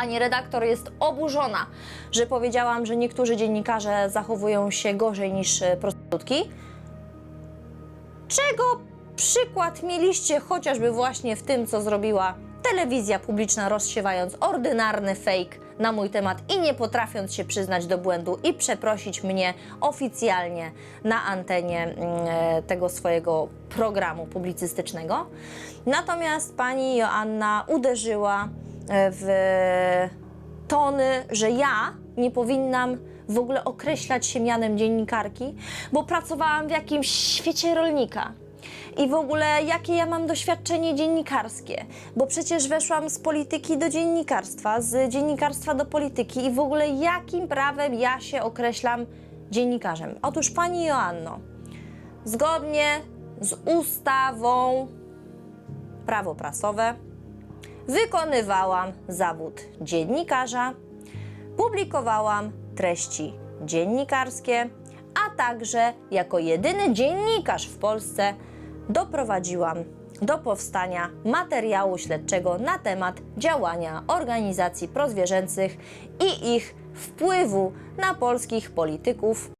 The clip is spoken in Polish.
Pani redaktor jest oburzona, że powiedziałam, że niektórzy dziennikarze zachowują się gorzej niż e, prostytutki. Czego przykład mieliście chociażby właśnie w tym, co zrobiła telewizja publiczna, rozsiewając ordynarny fake na mój temat i nie potrafiąc się przyznać do błędu i przeprosić mnie oficjalnie na antenie mm, e, tego swojego programu publicystycznego. Natomiast pani Joanna uderzyła w tony, że ja nie powinnam w ogóle określać się mianem dziennikarki, bo pracowałam w jakimś świecie rolnika. I w ogóle jakie ja mam doświadczenie dziennikarskie, bo przecież weszłam z polityki do dziennikarstwa, z dziennikarstwa do polityki i w ogóle jakim prawem ja się określam dziennikarzem? Otóż pani Joanno, zgodnie z ustawą prawo prasowe wykonywałam zawód dziennikarza, publikowałam treści dziennikarskie, a także jako jedyny dziennikarz w Polsce doprowadziłam do powstania materiału śledczego na temat działania organizacji prozwierzęcych i ich wpływu na polskich polityków